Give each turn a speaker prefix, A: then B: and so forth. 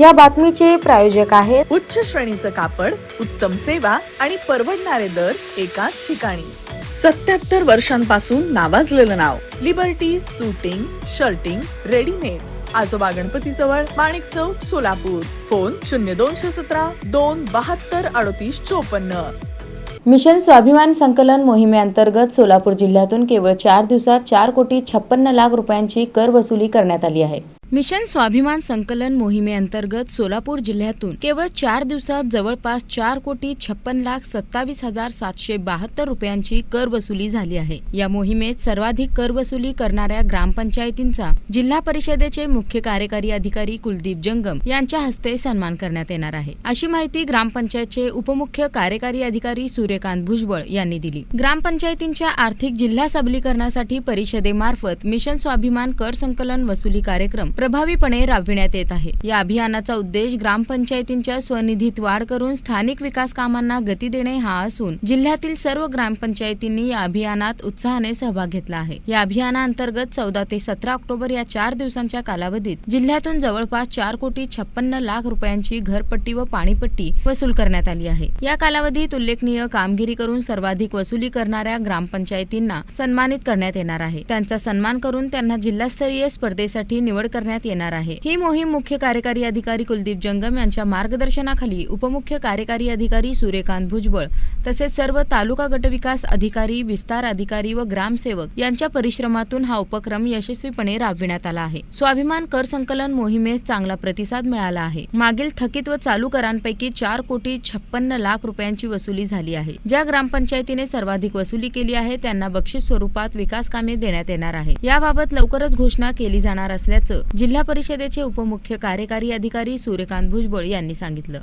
A: या बातमीचे प्रायोजक आहेत
B: उच्च श्रेणीचं कापड उत्तम सेवा आणि परवडणारे दर एकाच ठिकाणी. सत्याहत्तर वर्षांपासून नावाजलेलं नाव लिबर्टी सुटिंग शर्टिंग रेडीमेड्स आजोबा गणपती जवळ माणिक चौक सोलापूर. फोन शून्य दोनशे सतरा दोन बहात्तर अडतीस चोपन्न.
A: मिशन स्वाभिमान संकलन मोहिमेअंतर्गत सोलापूर जिल्ह्यातून केवळ चार दिवसात चार कोटी छप्पन्न लाख रुपयांची कर वसुली करण्यात आली आहे. मिशन स्वाभिमान संकलन मोहिमेअंतर्गत सोलापूर जिल्ह्यातून केवळ चार दिवसात जवळपास चार कोटी छप्पन लाख सत्तावीस हजार सातशे बहात्तर रुपयांची कर वसुली झाली आहे. या मोहिमेत सर्वाधिक कर वसुली करणाऱ्या ग्रामपंचायतींचा जिल्हा परिषदेचे मुख्य कार्यकारी अधिकारी कुलदीप जंगम यांच्या हस्ते सन्मान करण्यात येणार आहे. अशी माहिती ग्रामपंचायतचे उपमुख्य कार्यकारी अधिकारी सूर्यकांत भुजबळ यांनी दिली. ग्रामपंचायतींच्या आर्थिक जिल्हा सबलीकरणासाठी परिषदेमार्फत मिशन स्वाभिमान कर संकलन वसुली कार्यक्रम प्रभावीपणे राबविण्यात येत आहे. या अभियानाचा उद्देश ग्रामपंचायतींच्या स्वनिधीत वाढ करून स्थानिक विकास कामांना गती देणे हा असून जिल्ह्यातील सर्व ग्रामपंचायतींनी या अभियानात उत्साहाने सहभाग घेतला आहे. या अभियानाअंतर्गत चौदा ते सतरा ऑक्टोबर या चार दिवसांच्या कालावधीत जिल्ह्यातून जवळपास चार कोटी छप्पन्न लाख रुपयांची घरपट्टी व पाणीपट्टी वसूल करण्यात आली आहे. या कालावधीत उल्लेखनीय कामगिरी करून सर्वाधिक वसुली करणाऱ्या ग्रामपंचायतींना सन्मानित करण्यात येणार आहे. त्यांचा सन्मान करून त्यांना जिल्हास्तरीय स्पर्धेसाठी निवड करण्यात येणार आहे. ही मोहीम मुख्य कार्यकारी अधिकारी कुलदीप जंगम यांच्या मार्गदर्शनाखाली उपमुख्य कार्यकारी अधिकारी सूर्यकांत भुजबळ तसेच सर्व तालुका गटविकास अधिकारी विस्तार अधिकारी व ग्रामसेवक यांच्या परिश्रमातून हा उपक्रम यशस्वीपणे राबविण्यात आला आहे. स्वाभिमान कर संकलन मोहिमेस चांगला प्रतिसाद मिळाला आहे. मागील थकीत व चालू करांपैकी चार कोटी छप्पन्न लाख रुपयांची वसुली झाली आहे. ज्या ग्रामपंचायतीने सर्वाधिक वसुली केली आहे त्यांना बक्षीस स्वरूपात विकास कामे देण्यात येणार आहे. याबाबत लवकरच घोषणा केली जाणार असल्याचं जिल्हा परिषदेचे उपमुख्य कार्यकारी अधिकारी सूर्यकांत भुजबळ यांनी सांगितलं.